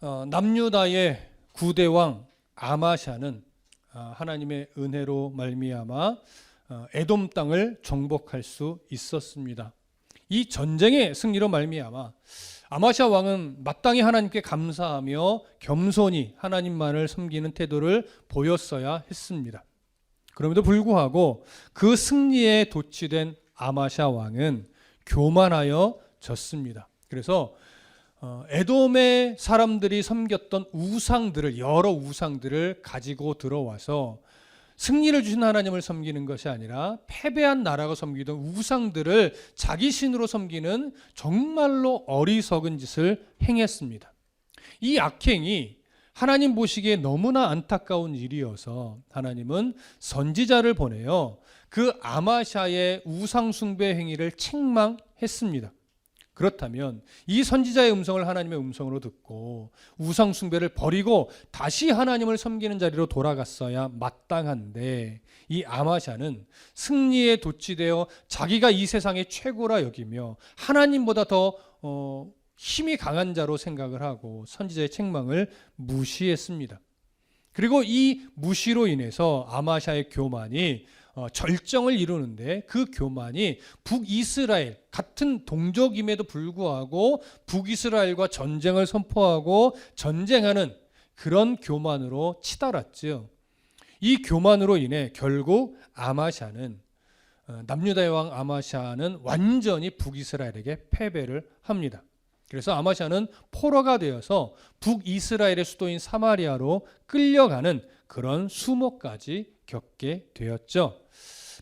어, 남유다의 구대왕 아마샤는 아, 하나님의 은혜로 말미암아 어, 에돔 땅을 정복할 수 있었습니다. 이 전쟁의 승리로 말미암아 아마샤 왕은 마땅히 하나님께 감사하며 겸손히 하나님만을 섬기는 태도를 보였어야 했습니다. 그럼에도 불구하고 그 승리에 도취된 아마샤 왕은 교만하여 졌습니다. 그래서 어, 에돔의 사람들이 섬겼던 우상들을 여러 우상들을 가지고 들어와서 승리를 주신 하나님을 섬기는 것이 아니라 패배한 나라가 섬기던 우상들을 자기 신으로 섬기는 정말로 어리석은 짓을 행했습니다. 이 악행이 하나님 보시기에 너무나 안타까운 일이어서 하나님은 선지자를 보내어 그 아마샤의 우상 숭배 행위를 책망했습니다. 그렇다면 이 선지자의 음성을 하나님의 음성으로 듣고 우상 숭배를 버리고 다시 하나님을 섬기는 자리로 돌아갔어야 마땅한데 이 아마샤는 승리에 도취되어 자기가 이 세상의 최고라 여기며 하나님보다 더 어, 힘이 강한 자로 생각을 하고 선지자의 책망을 무시했습니다. 그리고 이 무시로 인해서 아마샤의 교만이 어, 절정을 이루는데 그 교만이 북이스라엘 같은 동족임에도 불구하고 북이스라엘과 전쟁을 선포하고 전쟁하는 그런 교만으로 치달았죠. 이 교만으로 인해 결국 아마샤는 어, 남유다의 왕 아마샤는 완전히 북이스라엘에게 패배를 합니다. 그래서 아마샤는 포로가 되어서 북이스라엘의 수도인 사마리아로 끌려가는 그런 수모까지 겪게 되었죠.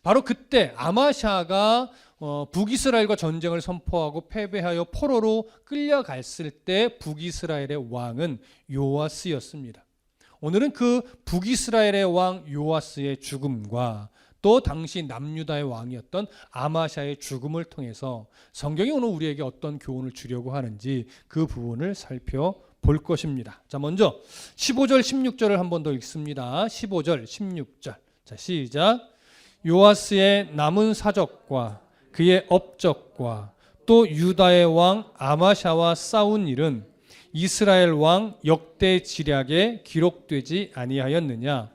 바로 그때 아마샤가 어, 북이스라엘과 전쟁을 선포하고 패배하여 포로로 끌려갔을 때 북이스라엘의 왕은 요아스였습니다. 오늘은 그 북이스라엘의 왕 요아스의 죽음과 또 당시 남유다의 왕이었던 아마샤의 죽음을 통해서 성경이 오늘 우리에게 어떤 교훈을 주려고 하는지 그 부분을 살펴 볼 것입니다. 자, 먼저 15절 16절을 한 번 더 읽습니다. 15절 16절. 자, 시작. 요아스의 남은 사적과 그의 업적과 또 유다의 왕 아마샤와 싸운 일은 이스라엘 왕 역대 지략에 기록되지 아니하였느냐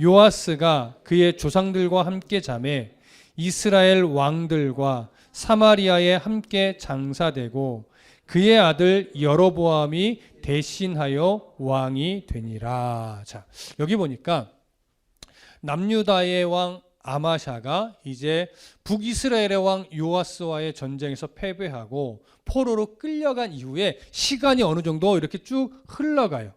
요아스가 그의 조상들과 함께 잠에 이스라엘 왕들과 사마리아에 함께 장사되고 그의 아들 여로보암이 대신하여 왕이 되니라. 자, 여기 보니까 남유다의 왕 아마샤가 이제 북이스라엘의 왕 요아스와의 전쟁에서 패배하고 포로로 끌려간 이후에 시간이 어느 정도 이렇게 쭉 흘러가요.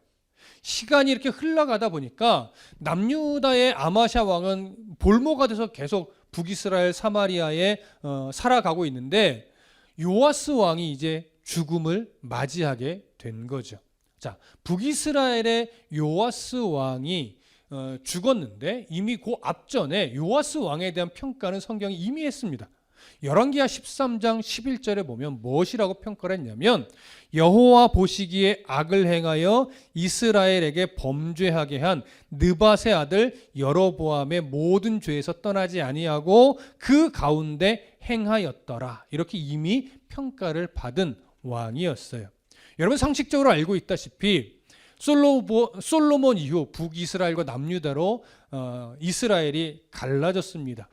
시간이 이렇게 흘러가다 보니까 남유다의 아마샤 왕은 볼모가 돼서 계속 북이스라엘 사마리아에 어, 살아가고 있는데 요아스 왕이 이제 죽음을 맞이하게 된 거죠. 자, 북이스라엘의 요아스 왕이 어, 죽었는데 이미 그 앞전에 요아스 왕에 대한 평가는 성경이 이미 했습니다. 열왕기하 13장 11절에 보면 무엇이라고 평가를 했냐면 여호와 보시기에 악을 행하여 이스라엘에게 범죄하게 한 느밧의 아들 여로보암의 모든 죄에서 떠나지 아니하고 그 가운데 행하였더라. 이렇게 이미 평가를 받은 왕이었어요. 여러분 상식적으로 알고 있다시피 솔로몬 이후 북이스라엘과 남유다로 어, 이스라엘이 갈라졌습니다.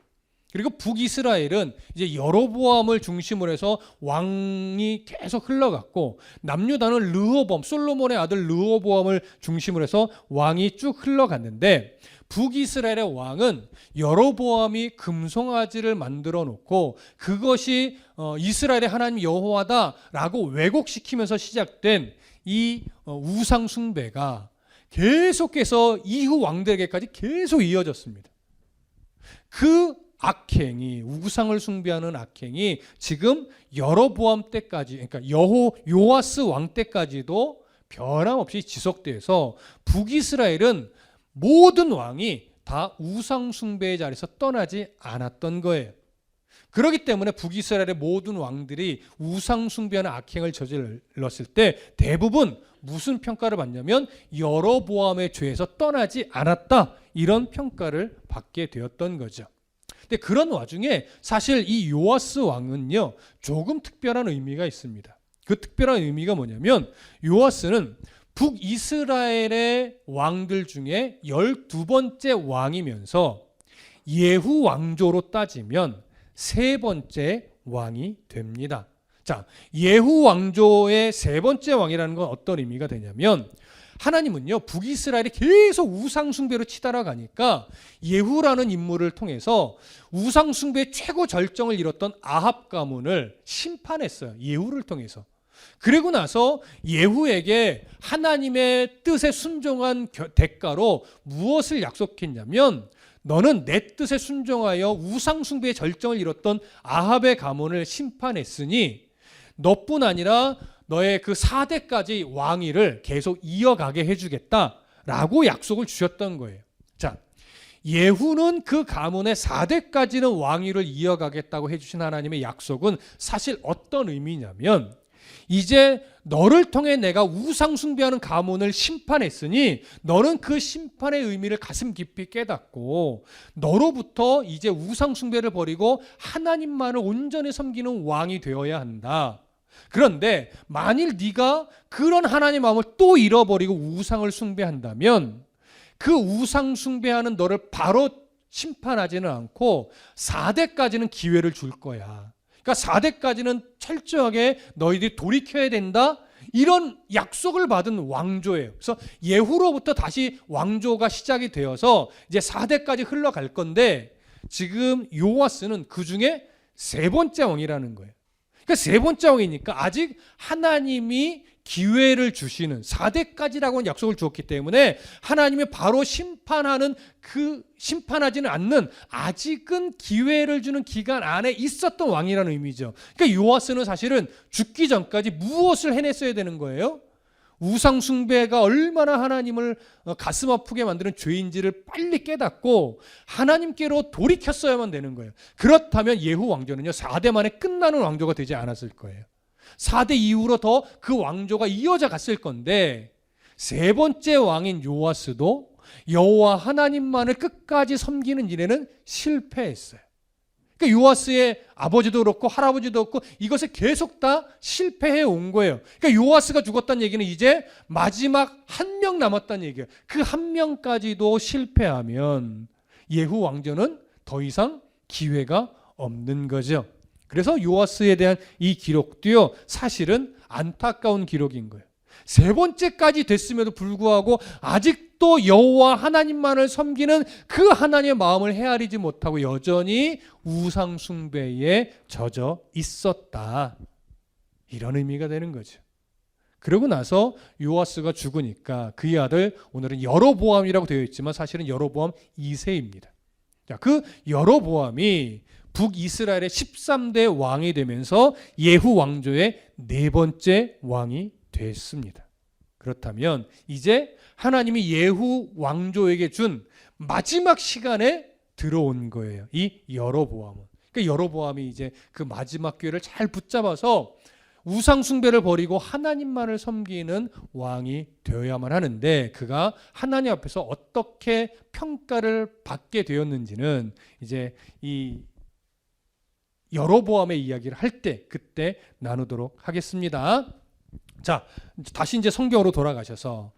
그리고 북이스라엘은 이제 여로보암을 중심으로 해서 왕이 계속 흘러갔고 남유다는 르호범 솔로몬의 아들 르호보암을 중심으로 해서 왕이 쭉 흘러갔는데 북이스라엘의 왕은 여로보암이 금송아지를 만들어 놓고 그것이 어, 이스라엘의 하나님 여호와다라고 왜곡시키면서 시작된 이 어, 우상 숭배가 계속해서 이후 왕들에게까지 계속 이어졌습니다. 그 악행이 우상을 숭배하는 악행이 지금 여로보암 때까지 그러니까 여호 요아스 왕 때까지도 변함없이 지속돼서 북이스라엘은 모든 왕이 다 우상 숭배의 자리에서 떠나지 않았던 거예요. 그렇기 때문에 북이스라엘의 모든 왕들이 우상 숭배하는 악행을 저질렀을 때 대부분 무슨 평가를 받냐면 여로보암의 죄에서 떠나지 않았다 이런 평가를 받게 되었던 거죠. 근데 그런 와중에 사실 이 요아스 왕은요 조금 특별한 의미가 있습니다. 그 특별한 의미가 뭐냐면 요아스는 북이스라엘의 왕들 중에 12번째 왕이면서 예후 왕조로 따지면 세 번째 왕이 됩니다. 자, 예후 왕조의 세 번째 왕이라는 건 어떤 의미가 되냐면 하나님은요 북이스라엘이 계속 우상 숭배로 치달아가니까 예후라는 인물을 통해서 우상 숭배의 최고 절정을 이뤘던 아합 가문을 심판했어요 예후를 통해서 그리고 나서 예후에게 하나님의 뜻에 순종한 겨- 대가로 무엇을 약속했냐면 너는 내 뜻에 순종하여 우상 숭배의 절정을 이뤘던 아합의 가문을 심판했으니 너뿐 아니라 너의 그 4대까지 왕위를 계속 이어가게 해주겠다 라고 약속을 주셨던 거예요. 자, 예후는 그 가문의 4대까지는 왕위를 이어가겠다고 해주신 하나님의 약속은 사실 어떤 의미냐면 이제 너를 통해 내가 우상 숭배하는 가문을 심판했으니 너는 그 심판의 의미를 가슴 깊이 깨닫고 너로부터 이제 우상 숭배를 버리고 하나님만을 온전히 섬기는 왕이 되어야 한다. 그런데 만일 네가 그런 하나님 마음을 또 잃어버리고 우상을 숭배한다면 그 우상 숭배하는 너를 바로 심판하지는 않고 4대까지는 기회를 줄 거야. 그러니까 4대까지는 철저하게 너희들이 돌이켜야 된다. 이런 약속을 받은 왕조예요. 그래서 예후로부터 다시 왕조가 시작이 되어서 이제 4대까지 흘러갈 건데 지금 요아스는 그 중에 세 번째 왕이라는 거예요. 그러니까 세 번째 왕이니까 아직 하나님이 기회를 주시는 4대까지라고는 약속을 주었기 때문에 하나님이 바로 심판하는 그 심판하지는 않는 아직은 기회를 주는 기간 안에 있었던 왕이라는 의미죠. 그러니까 요아스는 사실은 죽기 전까지 무엇을 해냈어야 되는 거예요? 우상 숭배가 얼마나 하나님을 어, 가슴 아프게 만드는 죄인지를 빨리 깨닫고 하나님께로 돌이켰어야만 되는 거예요. 그렇다면 예후 왕조는요 4대 만에 끝나는 왕조가 되지 않았을 거예요. 4대 이후로 더 그 왕조가 이어져 갔을 건데 세 번째 왕인 요아스도 여호와 하나님만을 끝까지 섬기는 일에는 실패했어요. 그러니까 요아스의 아버지도 그렇고 할아버지도 그렇고 이것을 계속 다 실패해 온 거예요. 그러니까 요아스가 죽었다는 얘기는 이제 마지막 한 명 남았다는 얘기예요. 그 한 명까지도 실패하면 예후 왕조는 더 이상 기회가 없는 거죠. 그래서 요아스에 대한 이 기록도요 사실은 안타까운 기록인 거예요. 세 번째까지 됐음에도 불구하고 아직도 여호와 하나님만을 섬기는 그 하나님의 마음을 헤아리지 못하고 여전히 우상 숭배에 젖어 있었다. 이런 의미가 되는 거죠. 그러고 나서 요아스가 죽으니까 그의 아들 오늘은 여로보암이라고 되어 있지만 사실은 여로보암 2세입니다. 자, 그 여로보암이 북이스라엘의 13대 왕이 되면서 예후 왕조의 네 번째 왕이 됐습니다. 그렇다면 이제 하나님이 예후 왕조에게 준 마지막 시간에 들어온 거예요. 이 여로보암은. 그러니까 여로보암이 이제 그 마지막 기회를 잘 붙잡아서 우상 숭배를 버리고 하나님만을 섬기는 왕이 되어야만 하는데 그가 하나님 앞에서 어떻게 평가를 받게 되었는지는 이제 이 여로보암의 이야기를 할 때 그때 나누도록 하겠습니다. 자, 다시 이제 성경으로 돌아가셔서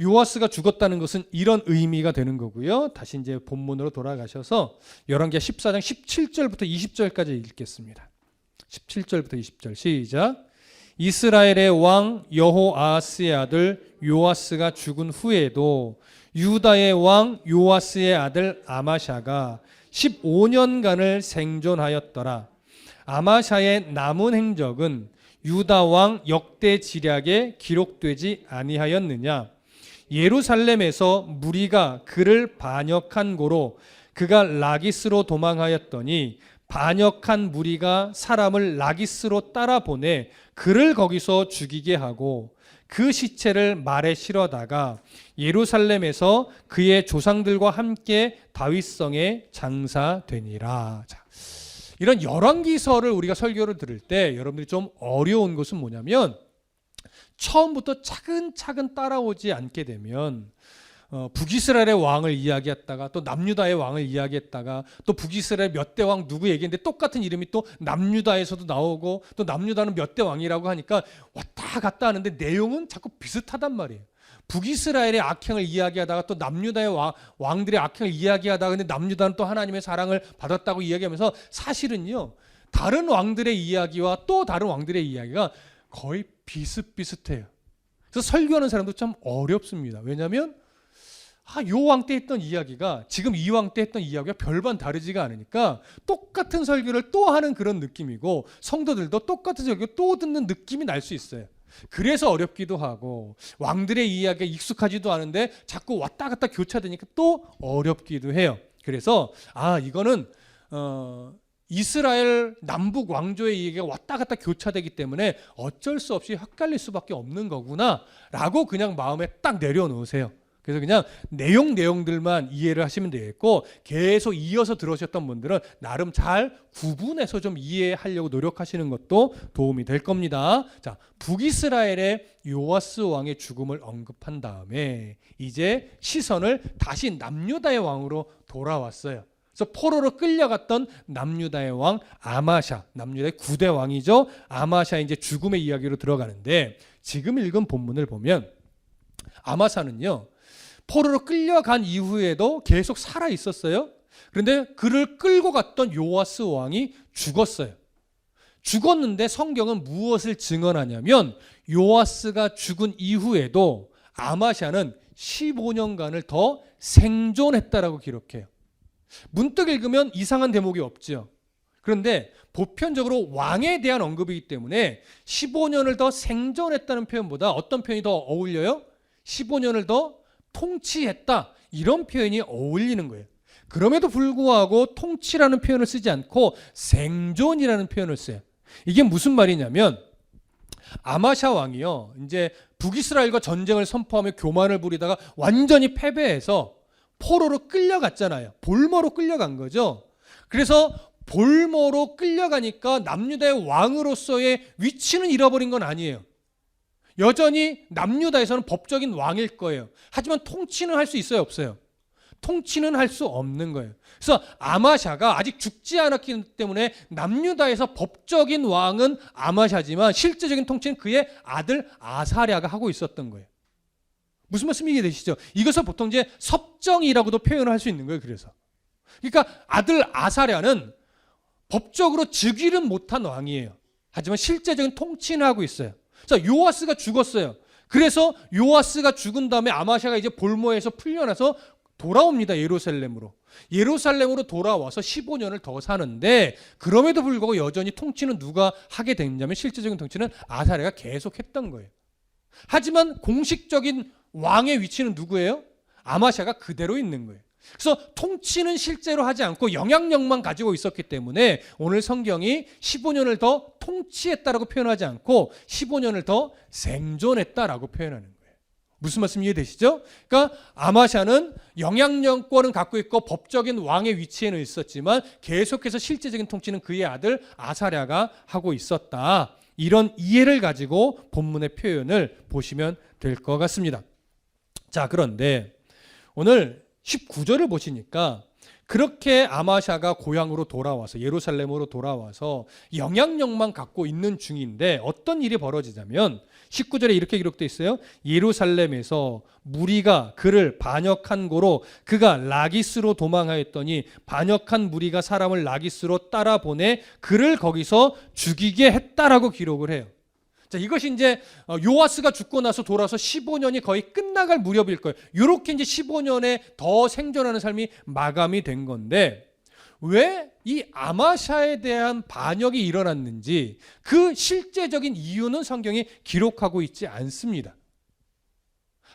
요아스가 죽었다는 것은 이런 의미가 되는 거고요. 다시 이제 본문으로 돌아가셔서 열왕기하 14장 17절부터 20절까지 읽겠습니다. 17절부터 20절 시작. 이스라엘의 왕 여호아스의 아들 요아스가 죽은 후에도 유다의 왕 요아스의 아들 아마샤가 15년간을 생존하였더라. 아마샤의 남은 행적은 유다 왕 역대 지략에 기록되지 아니하였느냐? 예루살렘에서 무리가 그를 반역한 고로 그가 라기스로 도망하였더니 반역한 무리가 사람을 라기스로 따라 보내 그를 거기서 죽이게 하고 그 시체를 말에 실어다가 예루살렘에서 그의 조상들과 함께 다윗성에 장사되니라. 자, 이런 열왕기서를 우리가 설교를 들을 때 여러분들이 좀 어려운 것은 뭐냐면 처음부터 차근차근 따라오지 않게 되면 어, 북이스라엘의 왕을 이야기했다가 또 남유다의 왕을 이야기했다가 또 북이스라엘 몇 대 왕 누구 얘기했는데 똑같은 이름이 또 남유다에서도 나오고 또 남유다는 몇 대 왕이라고 하니까 왔다 갔다 하는데 내용은 자꾸 비슷하단 말이에요. 북이스라엘의 악행을 이야기하다가 또 남유다의 왕, 왕들의 악행을 이야기하다가 근데 남유다는 또 하나님의 사랑을 받았다고 이야기하면서 사실은요 다른 왕들의 이야기와 또 다른 왕들의 이야기가 거의 비슷비슷해요. 그래서 설교하는 사람도 참 어렵습니다. 왜냐하면 아, 요 왕 때 했던 이야기가 지금 이 왕 때 했던 이야기가 별반 다르지가 않으니까 똑같은 설교를 또 하는 그런 느낌이고 성도들도 똑같은 설교 또 듣는 느낌이 날 수 있어요. 그래서 어렵기도 하고 왕들의 이야기가 익숙하지도 않은데 자꾸 왔다 갔다 교차되니까 또 어렵기도 해요. 그래서 아 이거는 어, 이스라엘 남북 왕조의 이야기가 왔다 갔다 교차되기 때문에 어쩔 수 없이 헷갈릴 수밖에 없는 거구나라고 그냥 마음에 딱 내려놓으세요. 그래서 그냥 내용 내용들만 이해를 하시면 되겠고 계속 이어서 들으셨던 분들은 나름 잘 구분해서 좀 이해하려고 노력하시는 것도 도움이 될 겁니다. 자, 북이스라엘의 요아스 왕의 죽음을 언급한 다음에 이제 시선을 다시 남유다의 왕으로 돌아왔어요. 그래서 포로로 끌려갔던 남유다의 왕 아마샤, 남유다의 9대 왕이죠. 아마샤 이제 죽음의 이야기로 들어가는데 지금 읽은 본문을 보면 아마샤는요. 포로로 끌려간 이후에도 계속 살아 있었어요. 그런데 그를 끌고 갔던 요아스 왕이 죽었어요. 죽었는데 성경은 무엇을 증언하냐면 요아스가 죽은 이후에도 아마샤는 15년간을 더 생존했다라고 기록해요. 문득 읽으면 이상한 대목이 없죠. 그런데 보편적으로 왕에 대한 언급이기 때문에 15년을 더 생존했다는 표현보다 어떤 표현이 더 어울려요? 15년을 더 통치했다. 이런 표현이 어울리는 거예요. 그럼에도 불구하고 통치라는 표현을 쓰지 않고 생존이라는 표현을 써요. 이게 무슨 말이냐면 아마샤 왕이요. 이제 북이스라엘과 전쟁을 선포하며 교만을 부리다가 완전히 패배해서 포로로 끌려갔잖아요. 볼모로 끌려간 거죠. 그래서 볼모로 끌려가니까 남유다의 왕으로서의 위치는 잃어버린 건 아니에요. 여전히 남유다에서는 법적인 왕일 거예요. 하지만 통치는 할 수 있어요, 없어요? 통치는 할 수 없는 거예요. 그래서 아마샤가 아직 죽지 않았기 때문에 남유다에서 법적인 왕은 아마샤지만 실제적인 통치는 그의 아들 아사랴가 하고 있었던 거예요. 무슨 말씀이 이해되시죠? 이것을 보통 이제 섭정이라고도 표현을 할 수 있는 거예요. 그래서 그러니까 아들 아사랴는 법적으로 즉위는 못한 왕이에요. 하지만 실제적인 통치는 하고 있어요. 자, 요아스가 죽었어요. 그래서 요아스가 죽은 다음에 아마샤가 이제 볼모에서 풀려나서 돌아옵니다. 예루살렘으로. 예루살렘으로 돌아와서 15년을 더 사는데 그럼에도 불구하고 여전히 통치는 누가 하게 됐냐면 실제적인 통치는 아사랴가 계속 했던 거예요. 하지만 공식적인 왕의 위치는 누구예요? 아마샤가 그대로 있는 거예요. 그래서 통치는 실제로 하지 않고 영향력만 가지고 있었기 때문에 오늘 성경이 15년을 더 통치했다라고 표현하지 않고 15년을 더 생존했다라고 표현하는 거예요. 무슨 말씀 이해되시죠? 그러니까 아마샤는 영향력권은 갖고 있고 법적인 왕의 위치에는 있었지만 계속해서 실제적인 통치는 그의 아들 아사랴가 하고 있었다. 이런 이해를 가지고 본문의 표현을 보시면 될 것 같습니다. 자, 그런데 오늘 19절을 보시니까 그렇게 아마샤가 고향으로 돌아와서 예루살렘으로 돌아와서 영향력만 갖고 있는 중인데 어떤 일이 벌어지냐면 19절에 이렇게 기록되어 있어요. 예루살렘에서 무리가 그를 반역한 고로 그가 라기스로 도망하였더니 반역한 무리가 사람을 라기스로 따라 보내 그를 거기서 죽이게 했다라고 기록을 해요. 자, 이것이 이제 어, 요아스가 죽고 나서 돌아서 15년이 거의 끝나갈 무렵일 거예요. 이렇게 이제 15년에 더 생존하는 삶이 마감이 된 건데 왜 이 아마샤에 대한 반역이 일어났는지 그 실제적인 이유는 성경이 기록하고 있지 않습니다.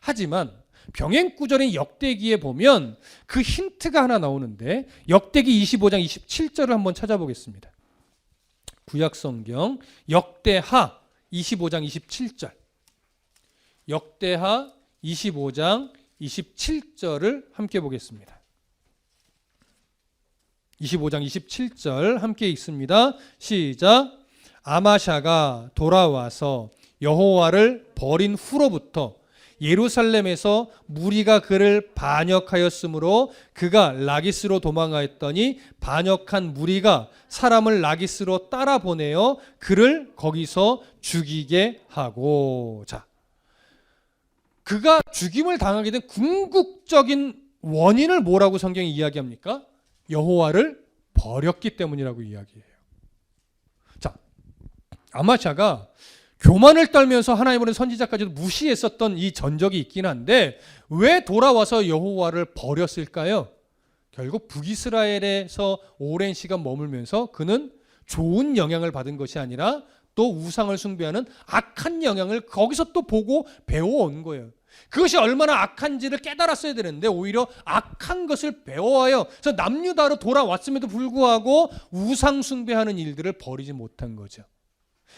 하지만 병행 구절인 역대기에 보면 그 힌트가 하나 나오는데 역대기 25장 27절을 한번 찾아보겠습니다. 구약 성경 역대하 25장 27절. 역대하 25장 27절을 함께 보겠습니다. 25장 27절 함께 읽습니다. 시작. 아마샤가 돌아와서 여호와를 버린 후로부터 예루살렘에서 무리가 그를 반역하였으므로 그가 라기스로 도망하였더니 반역한 무리가 사람을 라기스로 따라 보내어 그를 거기서 죽이게 하고 자 그가 죽임을 당하게 된 궁극적인 원인을 뭐라고 성경이 이야기합니까? 여호와를 버렸기 때문이라고 이야기해요. 자, 아마샤가 교만을 떨면서 하나님을 선지자까지도 무시했었던 이 전적이 있긴 한데 왜 돌아와서 여호와를 버렸을까요? 결국 북이스라엘에서 오랜 시간 머물면서 그는 좋은 영향을 받은 것이 아니라 또 우상을 숭배하는 악한 영향을 거기서 또 보고 배워온 거예요. 그것이 얼마나 악한지를 깨달았어야 되는데 오히려 악한 것을 배워와요. 그래서 남유다로 돌아왔음에도 불구하고 우상 숭배하는 일들을 버리지 못한 거죠.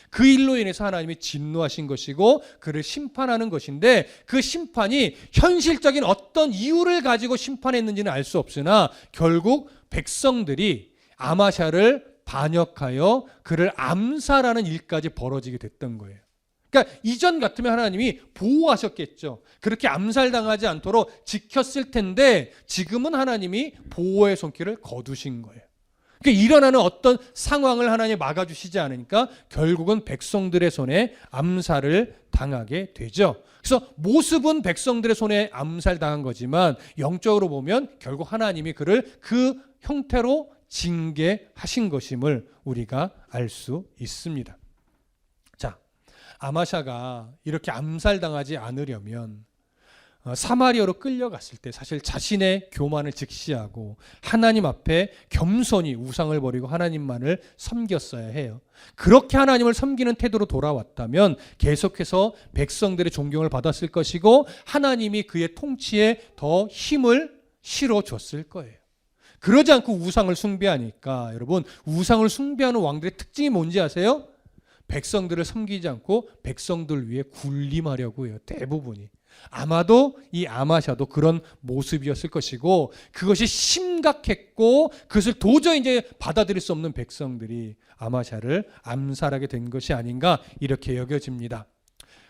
그 일로 인해서 하나님이 진노하신 것이고 그를 심판하는 것인데 그 심판이 현실적인 어떤 이유를 가지고 심판했는지는 알 수 없으나 결국 백성들이 아마샤를 반역하여 그를 암살하는 일까지 벌어지게 됐던 거예요. 그러니까 이전 같으면 하나님이 보호하셨겠죠. 그렇게 암살당하지 않도록 지켰을 텐데 지금은 하나님이 보호의 손길을 거두신 거예요. 그러니까 일어나는 어떤 상황을 하나님 막아주시지 않으니까 결국은 백성들의 손에 암살을 당하게 되죠. 그래서 모습은 백성들의 손에 암살당한 거지만 영적으로 보면 결국 하나님이 그를 그 형태로 징계하신 것임을 우리가 알 수 있습니다. 자, 아마샤가 이렇게 암살당하지 않으려면 어, 사마리아로 끌려갔을 때 사실 자신의 교만을 직시하고 하나님 앞에 겸손히 우상을 버리고 하나님만을 섬겼어야 해요. 그렇게 하나님을 섬기는 태도로 돌아왔다면 계속해서 백성들의 존경을 받았을 것이고 하나님이 그의 통치에 더 힘을 실어 줬을 거예요. 그러지 않고 우상을 숭배하니까 여러분 우상을 숭배하는 왕들의 특징이 뭔지 아세요? 백성들을 섬기지 않고 백성들 위해 군림하려고 해요. 대부분이. 아마도 이 아마샤도 그런 모습이었을 것이고 그것이 심각했고 그것을 도저히 이제 받아들일 수 없는 백성들이 아마샤를 암살하게 된 것이 아닌가 이렇게 여겨집니다.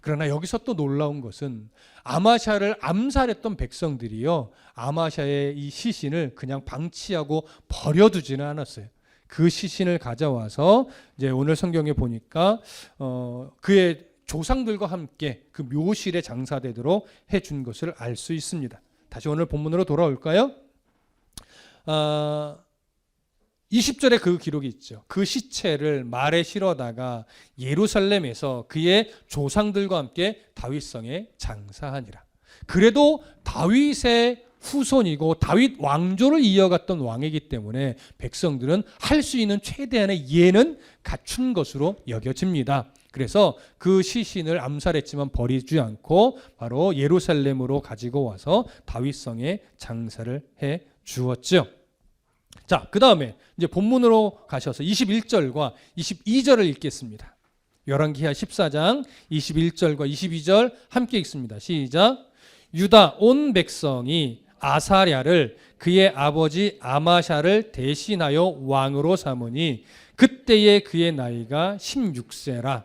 그러나 여기서 또 놀라운 것은 아마샤를 암살했던 백성들이요. 아마샤의 이 시신을 그냥 방치하고 버려두지는 않았어요. 그 시신을 가져와서 이제 오늘 성경에 보니까 어 그의 조상들과 함께 그 묘실에 장사되도록 해준 것을 알 수 있습니다. 다시 오늘 본문으로 돌아올까요? 아 20절에 그 기록이 있죠. 그 시체를 말에 실어다가 예루살렘에서 그의 조상들과 함께 다윗성에 장사하니라. 그래도 다윗의 후손이고 다윗 왕조를 이어갔던 왕이기 때문에 백성들은 할 수 있는 최대한의 예는 갖춘 것으로 여겨집니다. 그래서 그 시신을 암살했지만 버리지 않고 바로 예루살렘으로 가지고 와서 다윗성에 장사를 해 주었죠. 자, 그 다음에 이제 본문으로 가셔서 21절과 22절을 읽겠습니다. 열왕기하 14장 21절과 22절 함께 읽습니다. 시작. 유다 온 백성이 아사랴를 그의 아버지 아마샤를 대신하여 왕으로 삼으니 그때의 그의 나이가 16세라.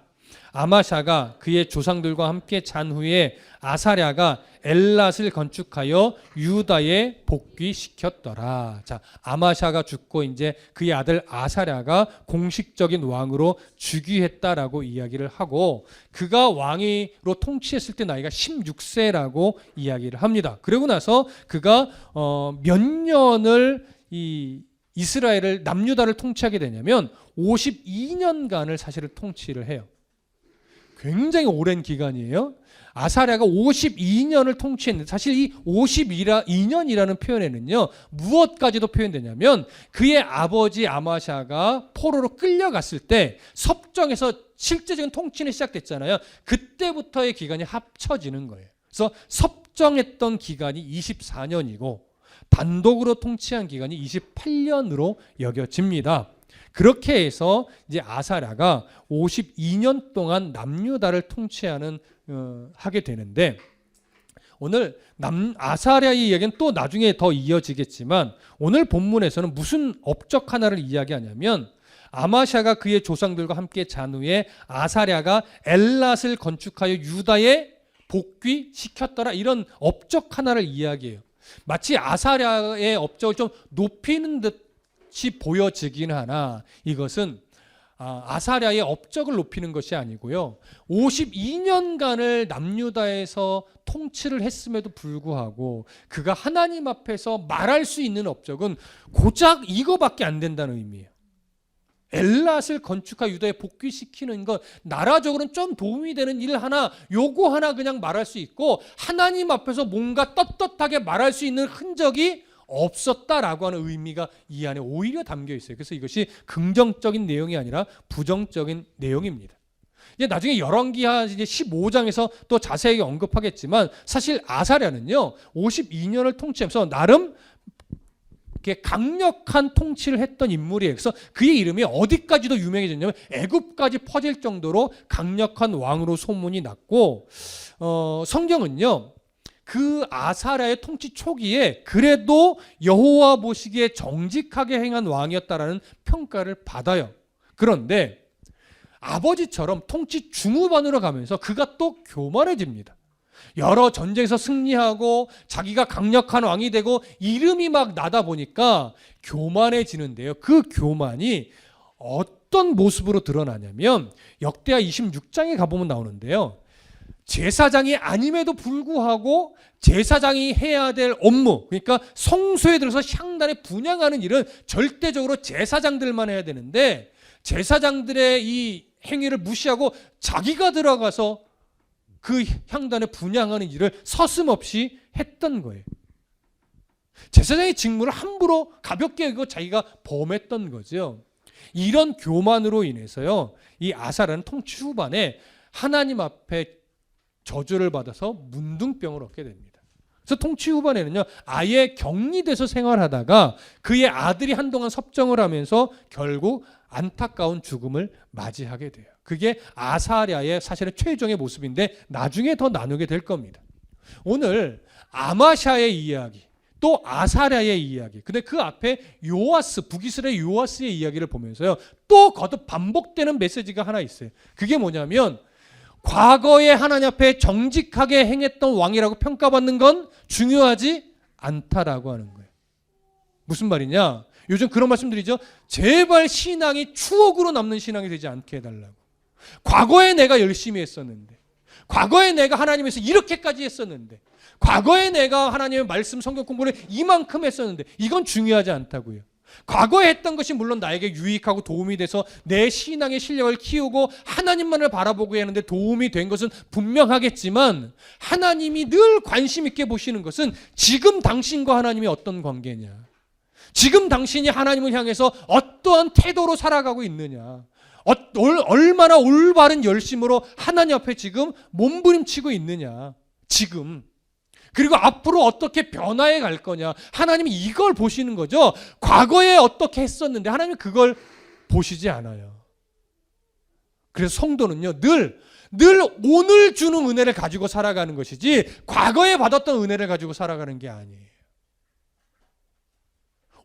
아마샤가 그의 조상들과 함께 잔 후에 아사랴가 엘랏을 건축하여 유다에 복귀시켰더라. 자, 아마샤가 죽고 이제 그의 아들 아사랴가 공식적인 왕으로 즉위했다라고 이야기를 하고 그가 왕으로 통치했을 때 나이가 16세라고 이야기를 합니다. 그러고 나서 그가 어, 몇 년을 이 이스라엘을 남유다를 통치하게 되냐면 52년간을 사실을 통치를 해요. 굉장히 오랜 기간이에요. 아사랴가 52년을 통치했는데 사실 이 52년이라는 표현에는요 무엇까지도 표현되냐면 그의 아버지 아마샤가 포로로 끌려갔을 때 섭정에서 실제적인 통치는 시작됐잖아요. 그때부터의 기간이 합쳐지는 거예요. 그래서 섭정했던 기간이 24년이고 단독으로 통치한 기간이 28년으로 여겨집니다. 그렇게 해서 이제 아사랴가 52년 동안 남유다를 통치하는 어, 하게 되는데 오늘 남 아사랴의 이야기는 또 나중에 더 이어지겠지만 오늘 본문에서는 무슨 업적 하나를 이야기하냐면 아마샤가 그의 조상들과 함께 잔 후에 아사랴가 엘랏을 건축하여 유다에 복귀시켰더라 이런 업적 하나를 이야기해요. 마치 아사랴의 업적을 좀 높이는 듯 이 보여지긴 하나 이것은 아, 아사랴의 업적을 높이는 것이 아니고요. 52년간을 남유다에서 통치를 했음에도 불구하고 그가 하나님 앞에서 말할 수 있는 업적은 고작 이거밖에 안 된다는 의미예요. 엘랏을 건축하 유다에 복귀시키는 것 나라적으로는 좀 도움이 되는 일 하나 요거 하나 그냥 말할 수 있고 하나님 앞에서 뭔가 떳떳하게 말할 수 있는 흔적이 없었다라고 하는 의미가 이 안에 오히려 담겨 있어요. 그래서 이것이 긍정적인 내용이 아니라 부정적인 내용입니다. 이제 나중에 열왕기하 이제 15장에서 또 자세하게 언급하겠지만 사실 아사랴는요 52년을 통치하면서 나름 강력한 통치를 했던 인물이에요. 그래서 그의 이름이 어디까지도 유명해졌냐면 애굽까지 퍼질 정도로 강력한 왕으로 소문이 났고 어, 성경은요 그 아사랴의 통치 초기에 그래도 여호와 보시기에 정직하게 행한 왕이었다라는 평가를 받아요. 그런데 아버지처럼 통치 중후반으로 가면서 그가 또 교만해집니다. 여러 전쟁에서 승리하고 자기가 강력한 왕이 되고 이름이 막 나다 보니까 교만해지는데요. 그 교만이 어떤 모습으로 드러나냐면 역대하 26장에 가보면 나오는데요. 제사장이 아님에도 불구하고 제사장이 해야 될 업무, 그러니까 성소에 들어서 향단에 분양하는 일은 절대적으로 제사장들만 해야 되는데 제사장들의 이 행위를 무시하고 자기가 들어가서 그 향단에 분양하는 일을 서슴없이 했던 거예요. 제사장의 직무를 함부로 가볍게 여기고 자기가 범했던 거죠. 이런 교만으로 인해서요, 이 아사라는 통치 후반에 하나님 앞에 저주를 받아서 문둥병을 얻게 됩니다. 그래서 통치 후반에는요, 아예 격리돼서 생활하다가 그의 아들이 한동안 섭정을 하면서 결국 안타까운 죽음을 맞이하게 돼요. 그게 아사랴의 사실은 최종의 모습인데 나중에 더 나누게 될 겁니다. 오늘 아마샤의 이야기, 또 아사랴의 이야기. 근데 그 앞에 요아스, 북이스라엘 요아스의 이야기를 보면서요. 또 거듭 반복되는 메시지가 하나 있어요. 그게 뭐냐면 과거에 하나님 앞에 정직하게 행했던 왕이라고 평가받는 건 중요하지 않다라고 하는 거예요. 무슨 말이냐? 요즘 그런 말씀 드리죠. 제발 신앙이 추억으로 남는 신앙이 되지 않게 해달라고. 과거에 내가 열심히 했었는데, 과거에 내가 하나님에서 이렇게까지 했었는데, 과거에 내가 하나님의 말씀 성경 공부를 이만큼 했었는데, 이건 중요하지 않다고요. 과거에 했던 것이 물론 나에게 유익하고 도움이 돼서 내 신앙의 실력을 키우고 하나님만을 바라보고 하는데 도움이 된 것은 분명하겠지만 하나님이 늘 관심 있게 보시는 것은 지금 당신과 하나님이 어떤 관계냐. 지금 당신이 하나님을 향해서 어떠한 태도로 살아가고 있느냐. 얼마나 올바른 열심으로 하나님 앞에 지금 몸부림치고 있느냐. 지금. 그리고 앞으로 어떻게 변화해 갈 거냐. 하나님이 이걸 보시는 거죠. 과거에 어떻게 했었는데 하나님이 그걸 보시지 않아요. 그래서 성도는요, 늘, 늘 오늘 주는 은혜를 가지고 살아가는 것이지, 과거에 받았던 은혜를 가지고 살아가는 게 아니에요.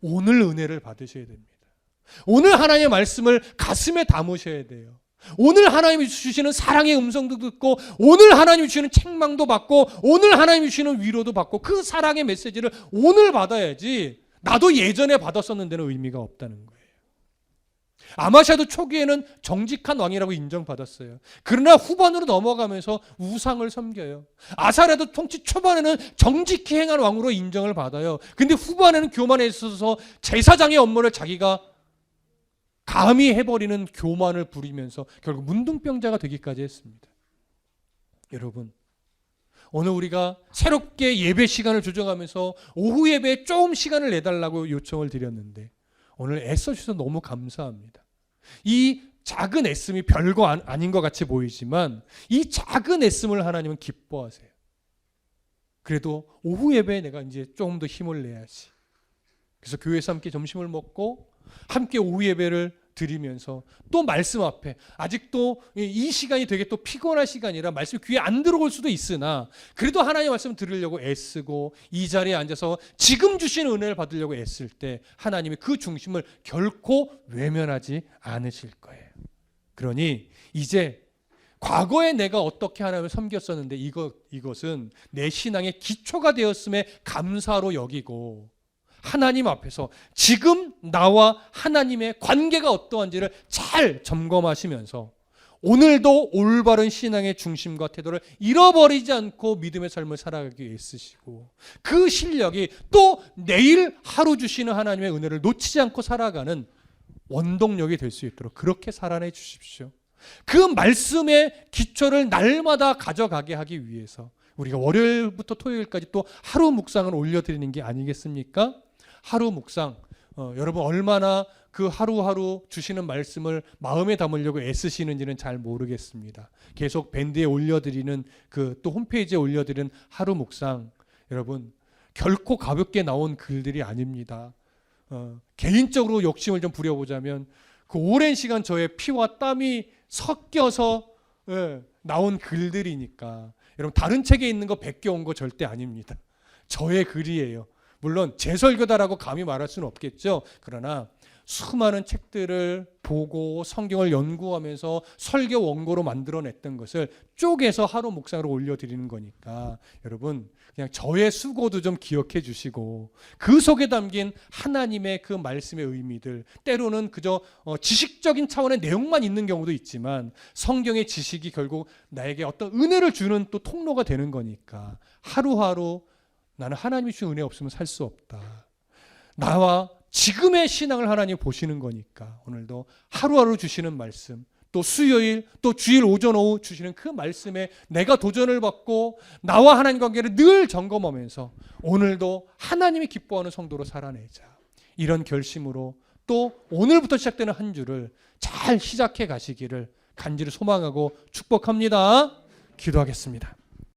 오늘 은혜를 받으셔야 됩니다. 오늘 하나님의 말씀을 가슴에 담으셔야 돼요. 오늘 하나님이 주시는 사랑의 음성도 듣고 오늘 하나님이 주시는 책망도 받고 오늘 하나님이 주시는 위로도 받고 그 사랑의 메시지를 오늘 받아야지 나도 예전에 받았었는데는 의미가 없다는 거예요. 아마샤도 초기에는 정직한 왕이라고 인정받았어요. 그러나 후반으로 넘어가면서 우상을 섬겨요. 아사라도 통치 초반에는 정직히 행한 왕으로 인정을 받아요. 근데 후반에는 교만에 있어서 제사장의 업무를 자기가 감히 해버리는 교만을 부리면서 결국 문둥병자가 되기까지 했습니다. 여러분, 오늘 우리가 새롭게 예배 시간을 조정하면서 오후 예배에 조금 시간을 내달라고 요청을 드렸는데 오늘 애써 주셔서 너무 감사합니다. 이 작은 애씀이 별거 아닌 것 같이 보이지만 이 작은 애씀을 하나님은 기뻐하세요. 그래도 오후 예배에 내가 이제 조금 더 힘을 내야지. 그래서 교회에서 함께 점심을 먹고 함께 오후 예배를 드리면서 또 말씀 앞에 아직도 이 시간이 되게 또 피곤한 시간이라 말씀 귀에 안 들어올 수도 있으나 그래도 하나님의 말씀 들으려고 애쓰고 이 자리에 앉아서 지금 주신 은혜를 받으려고 애쓸 때 하나님이 그 중심을 결코 외면하지 않으실 거예요. 그러니 이제 과거에 내가 어떻게 하나님을 섬겼었는데 이것 이것은 내 신앙의 기초가 되었음에 감사로 여기고 하나님 앞에서 지금 나와 하나님의 관계가 어떠한지를 잘 점검하시면서 오늘도 올바른 신앙의 중심과 태도를 잃어버리지 않고 믿음의 삶을 살아가기 위해 쓰시고 그 실력이 또 내일 하루 주시는 하나님의 은혜를 놓치지 않고 살아가는 원동력이 될 수 있도록 그렇게 살아내 주십시오. 그 말씀의 기초를 날마다 가져가게 하기 위해서 우리가 월요일부터 토요일까지 또 하루 묵상을 올려드리는 게 아니겠습니까? 하루 묵상 어, 여러분 얼마나 그 하루하루 주시는 말씀을 마음에 담으려고 애쓰시는지는 잘 모르겠습니다. 계속 밴드에 올려드리는 그 또 홈페이지에 올려드리는 하루 묵상 여러분 결코 가볍게 나온 글들이 아닙니다. 어, 개인적으로 욕심을 좀 부려보자면 그 오랜 시간 저의 피와 땀이 섞여서 예, 나온 글들이니까 여러분 다른 책에 있는 거 베껴온 거 절대 아닙니다. 저의 글이에요. 물론 제 설교다라고 감히 말할 수는 없겠죠. 그러나 수많은 책들을 보고 성경을 연구하면서 설교 원고로 만들어냈던 것을 쪼개서 하루 묵상으로 올려드리는 거니까 여러분 그냥 저의 수고도 좀 기억해 주시고 그 속에 담긴 하나님의 그 말씀의 의미들 때로는 그저 어, 지식적인 차원의 내용만 있는 경우도 있지만 성경의 지식이 결국 나에게 어떤 은혜를 주는 또 통로가 되는 거니까 하루하루 나는 하나님이 주신 은혜 없으면 살 수 없다. 나와 지금의 신앙을 하나님 보시는 거니까 오늘도 하루하루 주시는 말씀 또 수요일 또 주일 오전 오후 주시는 그 말씀에 내가 도전을 받고 나와 하나님 관계를 늘 점검하면서 오늘도 하나님이 기뻐하는 성도로 살아내자 이런 결심으로 또 오늘부터 시작되는 한 주를 잘 시작해 가시기를 간절히 소망하고 축복합니다. 기도하겠습니다.